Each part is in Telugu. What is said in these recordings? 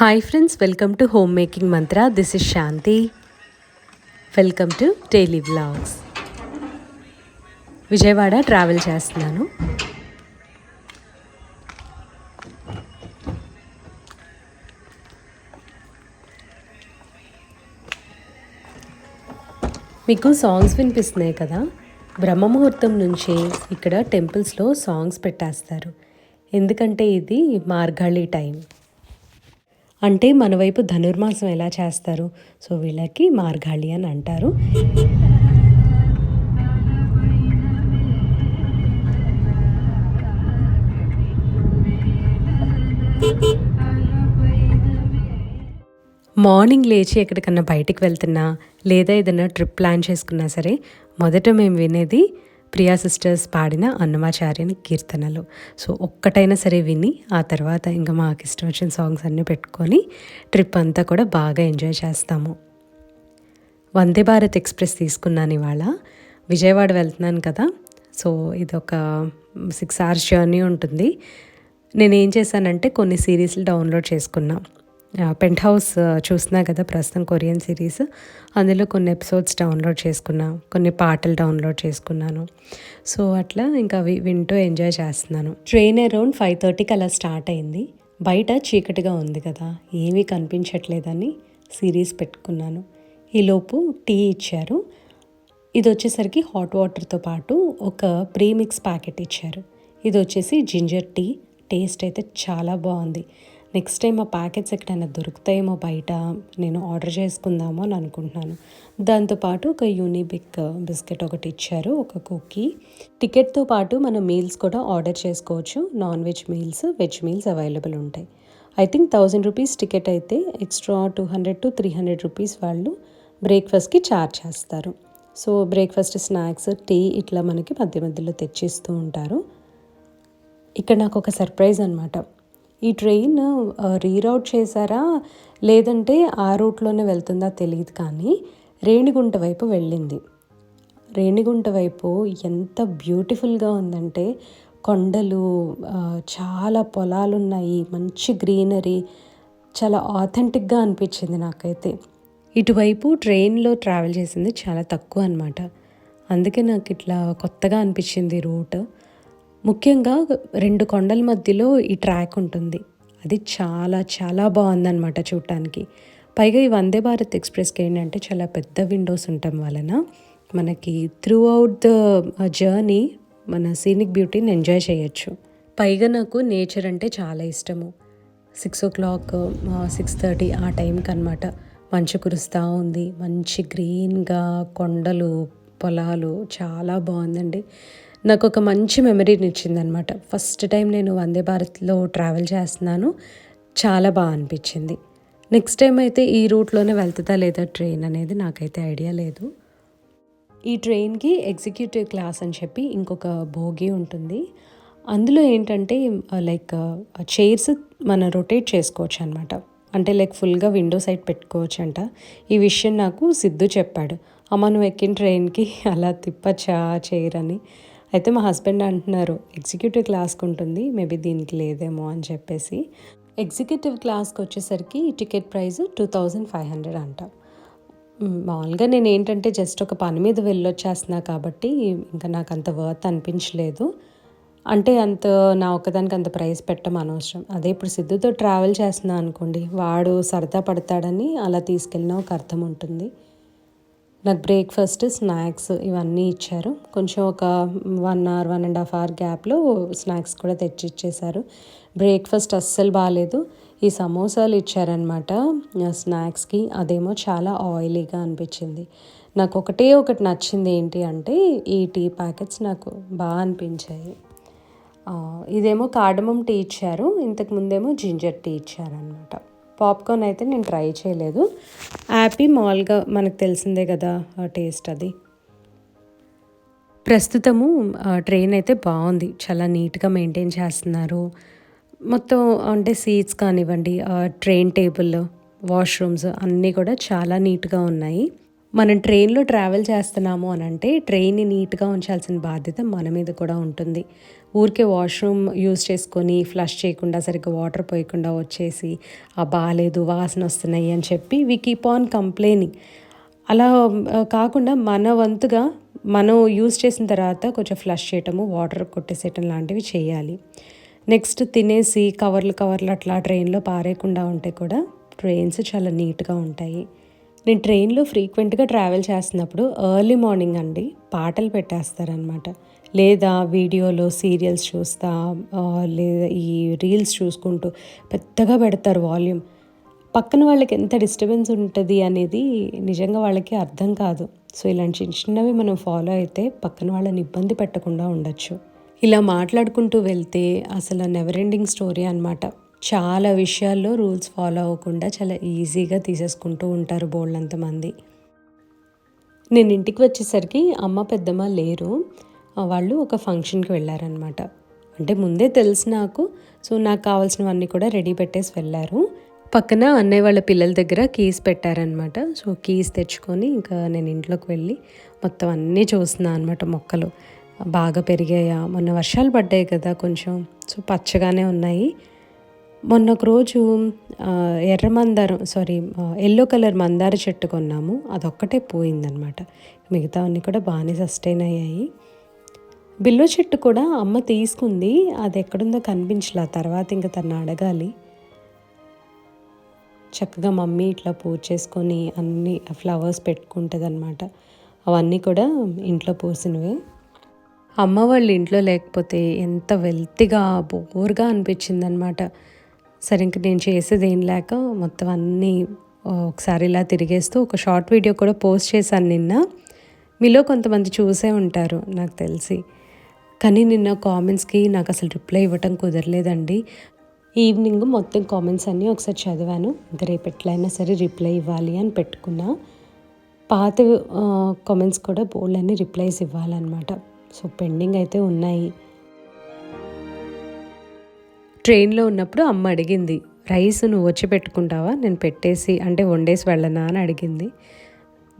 Hi friends welcome to home making mantra this is Shanti welcome to daily vlogs Vijayawada travel చేస్తున్నాను. మీకు సాంగ్స్ వినిపిస్తున్నాయి కదా? బ్రహ్మముహూర్తం నుంచి ఇక్కడ టెంపుల్స్లో సాంగ్స్ పెట్టేస్తారు. ఎందుకంటే ఇది మార్గాళి టైం అంటే మన వైపు ధనుర్మాసం ఎలా చేస్తారు? సో వీళ్ళకి మార్గాళి అని అంటారు. మార్నింగ్ లేచి ఎక్కడికన్నా బయటికి వెళ్తున్నా లేదా ఏదైనా ట్రిప్ ప్లాన్ చేసుకున్నా సరే మొదట మేము వినేది ప్రియా సిస్టర్స్ పాడిన అన్నమాచార్యని కీర్తనలు. సో ఒక్కటైనా సరే విని ఆ తర్వాత ఇంకా మాకు ఇష్టం వచ్చిన సాంగ్స్ అన్నీ పెట్టుకొని ట్రిప్ అంతా కూడా బాగా ఎంజాయ్ చేస్తాము. వందే భారత్ ఎక్స్ప్రెస్ తీసుకున్నాను ఇవాళ. విజయవాడ వెళ్తున్నాను కదా. సో ఇది ఒక సిక్స్ అవర్స్ జర్నీ ఉంటుంది. నేను ఏం చేశానంటే కొన్ని సిరీస్లు డౌన్లోడ్ చేసుకున్నాను పెంట్ హౌస్ చూసినా కదా ప్రస్తుతం కొరియన్ సిరీస్. అందులో కొన్ని ఎపిసోడ్స్ డౌన్లోడ్ చేసుకున్నా కొన్ని పాటలు డౌన్లోడ్ చేసుకున్నాను. సో అట్లా ఇంకా అవి వింటూ ఎంజాయ్ చేస్తున్నాను. ట్రైన్ అరౌండ్ ఫైవ్ థర్టీకి అలా స్టార్ట్ అయింది. బయట చీకటిగా ఉంది కదా ఏమీ కనిపించట్లేదని సిరీస్ పెట్టుకున్నాను. ఈలోపు టీ ఇచ్చారు. ఇది వచ్చేసరికి హాట్ వాటర్తో పాటు ఒక ప్రీమిక్స్ ప్యాకెట్ ఇచ్చారు. ఇది వచ్చేసి జింజర్ టీ టేస్ట్ అయితే చాలా బాగుంది. నెక్స్ట్ టైం ఆ ప్యాకెట్స్ ఎక్కడైనా దొరుకుతాయేమో బయట నేను ఆర్డర్ చేసుకుందామో అని అనుకుంటున్నాను. దాంతోపాటు ఒక యూనిబిక్ బిస్కెట్ ఒకటి ఇచ్చారు ఒక కుకీ. టికెట్తో పాటు మనం మీల్స్ కూడా ఆర్డర్ చేసుకోవచ్చు. Non veg meals veg meals available ఉంటాయి. I think thousand rupees ticket అయితే extra two hundred to three hundred rupees వాళ్ళు బ్రేక్ఫాస్ట్కి ఛార్జ్ చేస్తారు. సో బ్రేక్ఫాస్ట్ స్నాక్స్ టీ ఇట్లా మనకి మధ్య మధ్యలో తెచ్చిస్తూ ఉంటారు. ఇక్కడ నాకు ఒక సర్ప్రైజ్ అనమాట ఈ ట్రైన్ రీరౌట్ చేశారా? లేదంటే ఆ రూట్లోనే వెళ్తుందా తెలియదు కానీ రేణిగుంట వైపు వెళ్ళింది. రేణిగుంట వైపు ఎంత బ్యూటిఫుల్గా ఉందంటే కొండలు చాలా పొలాలు ఉన్నాయి మంచి గ్రీనరీ చాలా ఆథెంటిక్గా అనిపించింది నాకైతే. ఇటువైపు ట్రైన్లో ట్రావెల్ చేసింది చాలా తక్కువ అనమాట అందుకే నాకు ఇట్లా కొత్తగా అనిపించింది రూట్. ముఖ్యంగా రెండు కొండల మధ్యలో ఈ ట్రాక్ ఉంటుంది. అది చాలా చాలా బాగుందన్నమాట చూడటానికి. పైగా ఈ వందే భారత్ ఎక్స్ప్రెస్కి ఏంటంటే చాలా పెద్ద విండోస్ ఉండటం వలన మనకి త్రూ అవుట్ ద జర్నీ మన సీనిక్ బ్యూటీని ఎంజాయ్ చేయొచ్చు. పైగా నాకు నేచర్ అంటే చాలా ఇష్టము. Six o'clock six thirty ఆ టైంకి అనమాట మంచు కురుస్తూ ఉంది. మంచి గ్రీన్గా కొండలు పొలాలు చాలా బాగుందండి. నాకు ఒక మంచి మెమరీని ఇచ్చిందనమాట ఫస్ట్ టైం నేను వందే భారత్లో ట్రావెల్ చేస్తున్నాను. చాలా బాగా అనిపించింది. నెక్స్ట్ టైం అయితే ఈ రూట్లోనే వెళ్తుందా లేదా ట్రైన్ అనేది నాకైతే ఐడియా లేదు. ఈ ట్రైన్కి ఎగ్జిక్యూటివ్ క్లాస్ అని చెప్పి ఇంకొక భోగి ఉంటుంది. అందులో ఏంటంటే లైక్ చైర్స్ మనం రొటేట్ చేసుకోవచ్చు అనమాట అంటే లైక్ ఫుల్గా విండో సైడ్ పెట్టుకోవచ్చు అంట ఈ విషయం నాకు సిద్ధు చెప్పాడు. అమ్మ నువ్వు ఎక్కిన ట్రైన్కి అలా తిప్పచ్చా చైర్ అని? అయితే మా హస్బెండ్ అంటున్నారు ఎగ్జిక్యూటివ్ క్లాస్కి ఉంటుంది మేబీ దీనికి లేదేమో అని చెప్పేసి. ఎగ్జిక్యూటివ్ క్లాస్కి వచ్చేసరికి ticket price two thousand five hundred అంట. మామూలుగా నేను ఏంటంటే జస్ట్ ఒక పని మీద వెళ్ళొచ్చేస్తున్నా కాబట్టి ఇంకా నాకు అంత వర్త్ అనిపించలేదు. అంటే అంత నా ఒక్కదానికి అంత ప్రైస్ పెట్టడం అనవసరం. అదే ఇప్పుడు సిద్ధుతో ట్రావెల్ చేస్తున్నా అనుకోండి వాడు సరదా పడతాడని అలా తీసుకెళ్ళిన ఒక అర్థం ఉంటుంది. నాకు బ్రేక్ఫాస్ట్ స్నాక్స్ ఇవన్నీ ఇచ్చారు. కొంచెం ఒక one hour one and half hour గ్యాప్లో స్నాక్స్ కూడా తెచ్చి ఇచ్చేసారు బ్రేక్ఫాస్ట్ అస్సలు బాగాలేదు ఈ సమోసాలు ఇచ్చారనమాట స్నాక్స్కి అదేమో చాలా ఆయిలీగా అనిపించింది. నాకు ఒకటే ఒకటి నచ్చింది ఏంటి అంటే ఈ టీ ప్యాకెట్స్ నాకు బాగా అనిపించాయి. ఇదేమో కార్డమం టీ ఇచ్చారు. ఇంతకు ముందేమో జింజర్ టీ ఇచ్చారనమాట పాప్కార్న్ అయితే నేను ట్రై చేయలేదు. యాపీ మాల్గా మనకు తెలిసిందే కదా ఆ టేస్ట్ అది. ప్రస్తుతము ట్రైన్ అయితే బాగుంది. చాలా నీట్గా మెయింటైన్ చేస్తున్నారు. మొత్తం అంటే సీట్స్ కానివ్వండి ట్రైన్ టేబుల్ వాష్రూమ్స్ అన్నీ కూడా చాలా నీట్గా ఉన్నాయి. మనం ట్రైన్లో ట్రావెల్ చేస్తున్నాము అని అంటే ట్రైన్ని నీట్గా ఉంచాల్సిన బాధ్యత మన మీద కూడా ఉంటుంది. ఊరికే వాష్రూమ్ యూజ్ చేసుకొని ఫ్లష్ చేయకుండా సరిగ్గా వాటర్ పోయకుండా వచ్చేసి ఆ బాగాలేదు వాసన వస్తున్నాయి అని చెప్పి వి కీప్ ఆన్ కంప్లైనింగ్ అలా కాకుండా మన వంతుగా మనం యూజ్ చేసిన తర్వాత కొంచెం ఫ్లష్ చేయటము వాటర్ కొట్టేసేయటం లాంటివి చేయాలి. నెక్స్ట్ తినేసి కవర్లు కవర్లు అట్లా ట్రైన్లో పారేయకుండా ఉంటే కూడా ట్రైన్స్ చాలా నీట్గా ఉంటాయి. నేను ట్రైన్లో ఫ్రీక్వెంట్గా ట్రావెల్ చేస్తున్నప్పుడు ఎర్లీ మార్నింగ్ అండి పాటలు పెట్టేస్తారనమాట లేదా వీడియోలో సీరియల్స్ చూస్తా లేదా ఈ రీల్స్ చూసుకుంటూ పెద్దగా పెడతారు వాల్యూమ్. పక్కన వాళ్ళకి ఎంత డిస్టర్బెన్స్ ఉంటుంది అనేది నిజంగా వాళ్ళకి అర్థం కాదు. సో ఇలాంటి చిన్న చిన్నవి మనం ఫాలో అయితే పక్కన వాళ్ళని ఇబ్బంది పెట్టకుండా ఉండొచ్చు. ఇలా మాట్లాడుకుంటూ వెళ్తే అసలు నెవర్ ఎండింగ్ స్టోరీ అనమాట చాలా విషయాల్లో రూల్స్ ఫాలో అవ్వకుండా చాలా ఈజీగా తీసేసుకుంటూ ఉంటారు బోళ్ళంత మంది నేను ఇంటికి వచ్చేసరికి అమ్మ పెద్దమ్మ లేరు. వాళ్ళు ఒక ఫంక్షన్కి వెళ్ళారనమాట అంటే ముందే తెలుసు నాకు. సో నాకు కావాల్సినవన్నీ కూడా రెడీ పెట్టేసి వెళ్ళారు. పక్కన అన్నయ్య వాళ్ళ పిల్లల దగ్గర కీస్ పెట్టారనమాట సో కీస్ తెచ్చుకొని ఇంకా నేను ఇంట్లోకి వెళ్ళి మొత్తం అన్నీ చూస్తున్నాను అనమాట మొక్కలు. బాగా పెరిగాయా? మొన్న వర్షాలు పడ్డాయి కదా కొంచెం. సో పచ్చగానే ఉన్నాయి. మొన్న ఒక రోజు ఎర్ర మందారం సారీ ఎల్లో కలర్ మందార చెట్టు కొన్నాము. అదొక్కటే పోయిందనమాట మిగతావన్నీ కూడా బాగానే సస్టైన్ అయ్యాయి. బిల్వ చెట్టు కూడా అమ్మ తీసుకుంది. అది ఎక్కడుందో కనిపించలే. తర్వాత ఇంకా తను అడగాలి. చక్కగా మమ్మీ ఇట్లా పూజ చేసుకొని అన్ని ఫ్లవర్స్ పెట్టుకుంటుంది అనమాట అవన్నీ కూడా ఇంట్లో పోసినవే. అమ్మ వాళ్ళు ఇంట్లో లేకపోతే ఎంత వెల్తిగా బోర్గా అనిపించింది అనమాట సరే ఇంక నేను చేసేది ఏం లేక మొత్తం అన్నీ ఒకసారి ఇలా తిరిగేస్తూ ఒక షార్ట్ వీడియో కూడా పోస్ట్ చేశాను నిన్న. మీలో కొంతమంది చూసే ఉంటారు నాకు తెలిసి. కానీ నిన్న కామెంట్స్కి నాకు అసలు రిప్లై ఇవ్వటం కుదరలేదండి. ఈవినింగ్ మొత్తం కామెంట్స్ అన్నీ ఒకసారి చదివాను. ఇంకా రేపు ఎట్లయినా సరే రిప్లై ఇవ్వాలి అని పెట్టుకున్నా. పాత కామెంట్స్ కూడా బోల్డ్ అన్ని రిప్లైస్ ఇవ్వాలన్నమాట. సో పెండింగ్ అయితే ఉన్నాయి. ట్రైన్లో ఉన్నప్పుడు అమ్మ అడిగింది రైస్ నువ్వు వచ్చి పెట్టుకుంటావా? నేను పెట్టేసి అంటే వండేసి వెళ్ళనా? అని అడిగింది.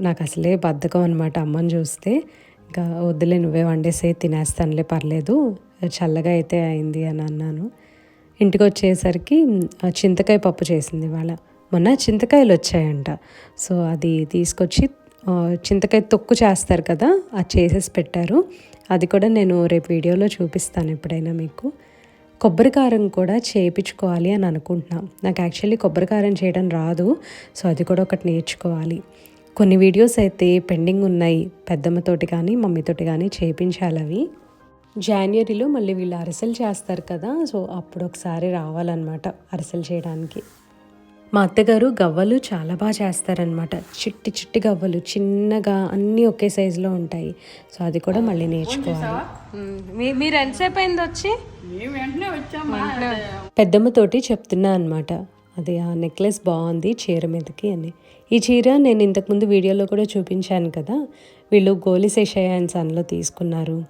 నాకు అసలే బద్ధకం అనమాట అమ్మని చూస్తే. ఇంకా వద్దులే నువ్వే వండేసే తినేస్తానులే పర్లేదు చల్లగా అయితే అయింది అని అన్నాను. ఇంటికి వచ్చేసరికి చింతకాయ పప్పు చేసింది వాళ్ళ మొన్న చింతకాయలు వచ్చాయంట. సో అది తీసుకొచ్చి చింతకాయ తొక్కు చేస్తారు కదా అది చేసేసి పెట్టారు. అది కూడా నేను రేపు వీడియోలో చూపిస్తాను ఎప్పుడైనా మీకు. కొబ్బరి కారం కూడా చేయించుకోవాలి అని అనుకుంటున్నాం. నాకు యాక్చువల్లీ కొబ్బరి కారం చేయడం రాదు సో అది కూడా ఒకటి నేర్చుకోవాలి. కొన్ని వీడియోస్ అయితే పెండింగ్ ఉన్నాయి పెద్దమ్మతోటి కానీ మమ్మీతోటి కానీ చేయించాలి అవి. జాన్వరిలో మళ్ళీ వీళ్ళు అరిసెలు చేస్తారు కదా సో అప్పుడు ఒకసారి రావాలన్నమాట అరిసెలు చేయడానికి. మా అత్తగారు గవ్వలు చాలా బాగా చేస్తారనమాట చిట్టి చిట్టి గవ్వలు చిన్నగా అన్నీ ఒకే సైజులో ఉంటాయి. సో అది కూడా మళ్ళీ నేర్చుకోవాలి. మీరు ఎంతసేపు అయింది వచ్చి? పెద్దమ్మతోటి చెప్తున్నా అనమాట అది ఆ నెక్లెస్ బాగుంది చీర మీదకి అని. ఈ చీర నేను ఇంతకుముందు వీడియోలో కూడా చూపించాను కదా. వీళ్ళు గోలిశేషయ్య అండ్ సన్లో తీసుకున్నారు.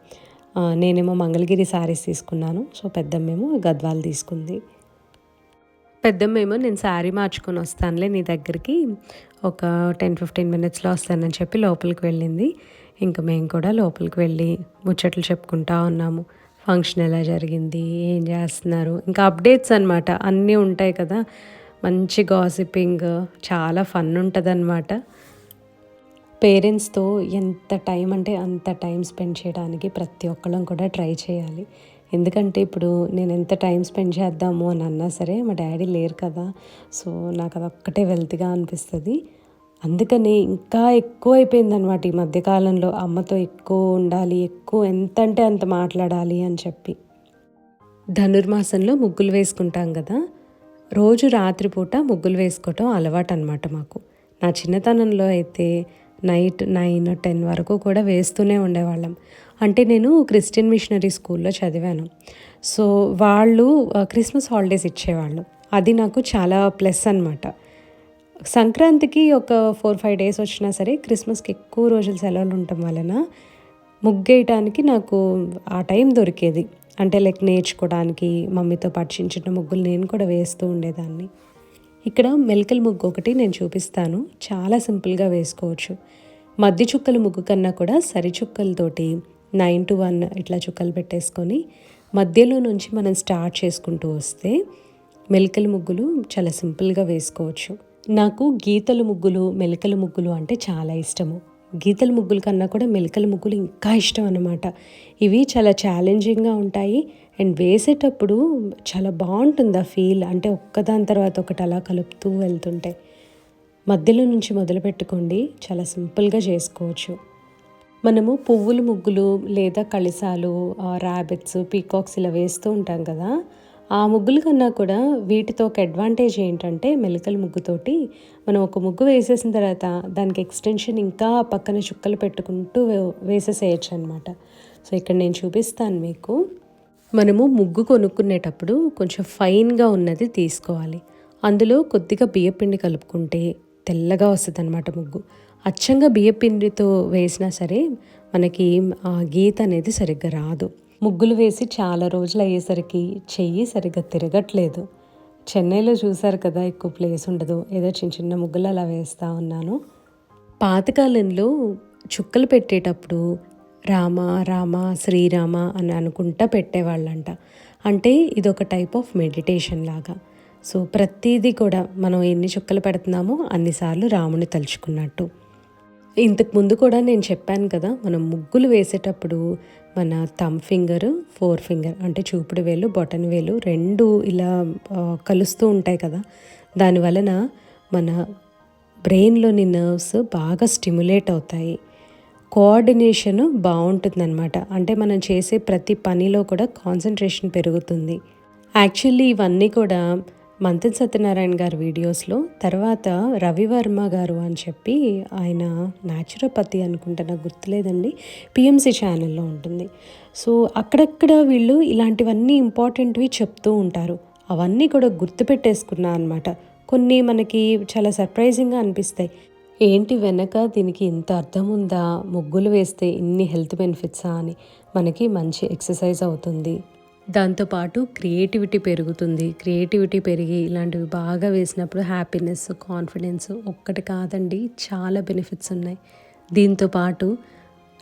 నేనేమో మంగళగిరి శారీస్ తీసుకున్నాను. సో పెద్దమ్మేమో గద్వాలు తీసుకుంది. పెద్దమ్మేమో నేను శారీ మార్చుకొని వస్తానులే నీ దగ్గరికి. ఒక టెన్ ఫిఫ్టీన్ మినిట్స్లో వస్తానని చెప్పి లోపలికి వెళ్ళింది. ఇంకా మేము కూడా లోపలికి వెళ్ళి ముచ్చట్లు చెప్పుకుంటా ఉన్నాము. ఫంక్షన్ ఎలా జరిగింది ఏం చేస్తున్నారు? ఇంకా అప్డేట్స్ అనమాట అన్నీ ఉంటాయి కదా. మంచి గాసిపింగ్ చాలా ఫన్ ఉంటుంది పేరెంట్స్తో ఎంత టైం అంటే అంత టైం స్పెండ్ చేయడానికి ప్రతి ఒక్కళ్ళం కూడా ట్రై చేయాలి. ఎందుకంటే ఇప్పుడు నేను ఎంత టైం స్పెండ్ చేద్దాము అని అన్నా సరే మా డాడీ లేరు కదా సో నాకు అది ఒక్కటే వెల్త్గా అనిపిస్తుంది. అందుకని ఇంకా ఎక్కువ అయిపోయింది అనమాట ఈ మధ్యకాలంలో అమ్మతో ఎక్కువ ఉండాలి ఎక్కువ ఎంత అంటే అంత మాట్లాడాలి అని చెప్పి. ధనుర్మాసంలో ముగ్గులు వేసుకుంటాం కదా రోజు రాత్రిపూట ముగ్గులు వేసుకోవటం అలవాటు అనమాట మాకు. నా చిన్నతనంలో అయితే నైట్ నైన్ టెన్ వరకు కూడా వేస్తూనే ఉండేవాళ్ళం. అంటే నేను క్రిస్టియన్ మిషనరీ స్కూల్లో చదివాను. సో వాళ్ళు క్రిస్మస్ హాలిడేస్ ఇచ్చేవాళ్ళు. అది నాకు చాలా ప్లస్ అనమాట సంక్రాంతికి ఒక ఫోర్ ఫైవ్ డేస్ వచ్చినా సరే క్రిస్మస్కి ఎక్కువ రోజులు సెలవులు ఉండటం వలన ముగ్గేయటానికి నాకు ఆ టైం దొరికేది. అంటే లైక్ నేర్చుకోవడానికి మమ్మీతో పాటు చిన్న చిన్న ముగ్గులు నేను కూడా వేస్తూ ఉండేదాన్ని. ఇక్కడ మెలకల ముగ్గు ఒకటి నేను చూపిస్తాను. చాలా సింపుల్గా వేసుకోవచ్చు. మధ్య చుక్కల ముగ్గు కన్నా కూడా సరి చుక్కలతోటి నైన్ టు వన్ ఇట్లా చుక్కలు పెట్టేసుకొని మధ్యలో నుంచి మనం స్టార్ట్ చేసుకుంటూ వస్తే మెలికల ముగ్గులు చాలా సింపుల్గా వేసుకోవచ్చు. నాకు గీతల ముగ్గులు మెలికల ముగ్గులు అంటే చాలా ఇష్టము. గీతల ముగ్గుల కన్నా కూడా మెలికల ముగ్గులు ఇంకా ఇష్టం అన్నమాట. ఇవి చాలా ఛాలెంజింగ్గా ఉంటాయి అండ్ వేసేటప్పుడు చాలా బాగుంటుంది ఆ ఫీల్ అంటే ఒక్కదాని తర్వాత ఒకటి అలా కలుపుతూ వెళ్తుంటే. మధ్యలో నుంచి మొదలు పెట్టుకోండి చాలా సింపుల్గా చేసుకోవచ్చు. మనము పువ్వుల ముగ్గులు లేదా కళిసాలు ర్యాబిట్స్ పీకాక్స్ ఇలా వేస్తూ ఉంటాం కదా. ఆ ముగ్గుల కన్నా కూడా వీటితో ఒక అడ్వాంటేజ్ ఏంటంటే మెలికల ముగ్గుతోటి మనం ఒక ముగ్గు వేసేసిన తర్వాత దానికి ఎక్స్టెన్షన్ ఇంకా పక్కన చుక్కలు పెట్టుకుంటూ వేసేసేయచ్చు అనమాట సో ఇక్కడ నేను చూపిస్తాను మీకు. మనము ముగ్గు కొనుక్కునేటప్పుడు కొంచెం ఫైన్గా ఉన్నది తీసుకోవాలి. అందులో కొద్దిగా బియ్యపిండి కలుపుకుంటే తెల్లగా వస్తుంది అనమాట ముగ్గు. అచ్చంగా బియ్యపిండితో వేసినా సరే మనకి ఆ గీత అనేది సరిగ్గా రాదు. ముగ్గులు వేసి చాలా రోజులు అయ్యేసరికి చెయ్యి సరిగ్గా తిరగట్లేదు. చెన్నైలో చూసారు కదా ఎక్కువ ప్లేస్ ఉండదు. ఏదో చిన్న చిన్న ముగ్గులు అలా వేస్తూ ఉన్నాను. పాతకాలంలో చుక్కలు పెట్టేటప్పుడు రామ రామ శ్రీరామ అని అనుకుంటా పెట్టేవాళ్ళంట. అంటే ఇది ఒక టైప్ ఆఫ్ మెడిటేషన్ లాగా. సో ప్రతిదీ కూడా మనం ఎన్ని చుక్కలు పెడుతున్నామో అన్నిసార్లు రాముని తలుచుకున్నట్టు. ఇంతకు ముందు కూడా నేను చెప్పాను కదా మనం ముగ్గులు వేసేటప్పుడు మన థమ్ ఫింగర్ ఫోర్ ఫింగర్ అంటే చూపుడు వేలు బొటన్ వేలు రెండు ఇలా కలుస్తూ ఉంటాయి కదా. దాని వలన మన బ్రెయిన్లోని నర్వ్స్ బాగా స్టిమ్యులేట్ అవుతాయి. కోఆర్డినేషన్ బాగుంటుందన్నమాట. అంటే మనం చేసే ప్రతి పనిలో కూడా కాన్సన్ట్రేషన్ పెరుగుతుంది. యాక్చువల్లీ ఇవన్నీ కూడా మంతన్ సత్యనారాయణ గారి వీడియోస్లో తర్వాత రవివర్మ గారు అని చెప్పి ఆయన న్యాచురోపతి అనుకుంటా నాకు గుర్తులేదండి పిఎంసి ఛానల్లో ఉంటుంది. సో అక్కడక్కడ వీళ్ళు ఇలాంటివన్నీ ఇంపార్టెంట్వి చెప్తూ ఉంటారు. అవన్నీ కూడా గుర్తుపెట్టేసుకున్నా అనమాట కొన్ని మనకి చాలా సర్ప్రైజింగ్గా అనిపిస్తాయి. ఏంటి వెనక దీనికి ఇంత అర్థం ఉందా? ముగ్గులు వేస్తే ఇన్ని హెల్త్ బెనిఫిట్సా అని మనకి మంచి ఎక్సర్సైజ్ అవుతుంది. దాంతోపాటు క్రియేటివిటీ పెరుగుతుంది. క్రియేటివిటీ పెరిగి ఇలాంటివి బాగా వేసినప్పుడు హ్యాపీనెస్ కాన్ఫిడెన్స్ ఒక్కటి కాదండి చాలా బెనిఫిట్స్ ఉన్నాయి. దీంతో పాటు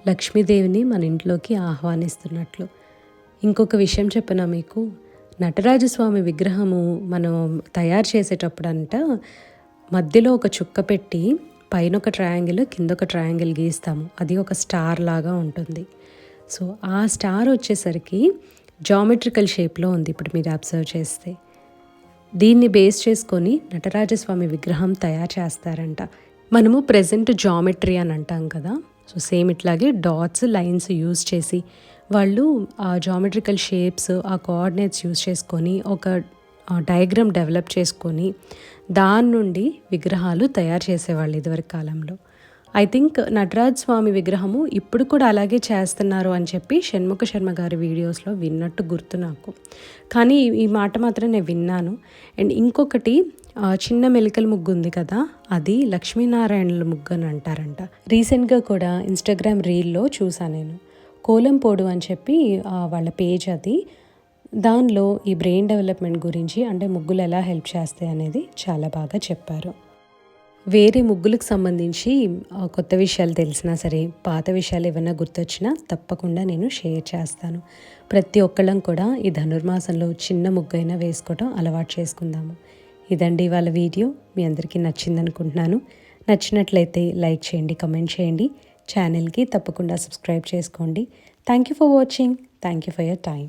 లక్ష్మీదేవిని మన ఇంట్లోకి ఆహ్వానిస్తున్నట్లు. ఇంకొక విషయం చెప్పిన మీకు? నటరాజస్వామి విగ్రహము మనం తయారు చేసేటప్పుడు అంట మధ్యలో ఒక చుక్క పెట్టి పైన ఒక ట్రయాంగిల్ కింద ఒక ట్రయాంగిల్ గీస్తాము. అది ఒక స్టార్ లాగా ఉంటుంది. సో ఆ స్టార్ వచ్చేసరికి జామెట్రికల్ షేప్లో ఉంది ఇప్పుడు మీరు అబ్జర్వ్ చేస్తే. దీన్ని బేస్ చేసుకొని నటరాజస్వామి విగ్రహం తయారు చేస్తారంట. మనము ప్రజెంట్ జామెట్రీ అని అంటాం కదా. సో సేమ్ ఇట్లాగే డాట్స్ లైన్స్ యూజ్ చేసి వాళ్ళు ఆ జామెట్రికల్ షేప్స్ ఆ కోఆర్డినేట్స్ యూజ్ చేసుకొని ఒక డయాగ్రామ్ డెవలప్ చేసుకొని దాని నుండి విగ్రహాలు తయారు చేసేవాళ్ళు ఇదివరకు కాలంలో. ఐ థింక్ నటరాజ్ స్వామి విగ్రహము ఇప్పుడు కూడా అలాగే చేస్తున్నారు అని చెప్పి షణ్ముఖ శర్మ గారి వీడియోస్లో విన్నట్టు గుర్తు నాకు. కానీ ఈ- మాట మాత్రం నేను విన్నాను. అండ్ ఇంకొకటి చిన్న మెలికల ముగ్గు ఉంది కదా అది లక్ష్మీనారాయణుల ముగ్గు అని అంటారంట. రీసెంట్గా కూడా ఇన్స్టాగ్రామ్ రీల్లో చూసాను నేను. కోలంపోడు అని చెప్పి వాళ్ళ పేజ్ అది. దానిలో ఈ బ్రెయిన్ డెవలప్మెంట్ గురించి అంటే ముగ్గులు ఎలా హెల్ప్ చేస్తాయి అనేది చాలా బాగా చెప్పారు. వేరే ముగ్గులకు సంబంధించి కొత్త విషయాలు తెలిసినా సరే పాత విషయాలు ఏమైనా గుర్తొచ్చినా తప్పకుండా నేను షేర్ చేస్తాను. ప్రతి ఒక్కళ్ళం కూడా ఈ ధనుర్మాసంలో చిన్న ముగ్గైనా వేసుకోవటం అలవాటు చేసుకుందాము. ఇదండి వాళ్ళ వీడియో. మీ అందరికీ నచ్చిందనుకుంటున్నాను. నచ్చినట్లయితే లైక్ చేయండి కమెంట్ చేయండి. ఛానల్కి తప్పకుండా సబ్స్క్రైబ్ చేసుకోండి. Thank you for watching. Thank you for your time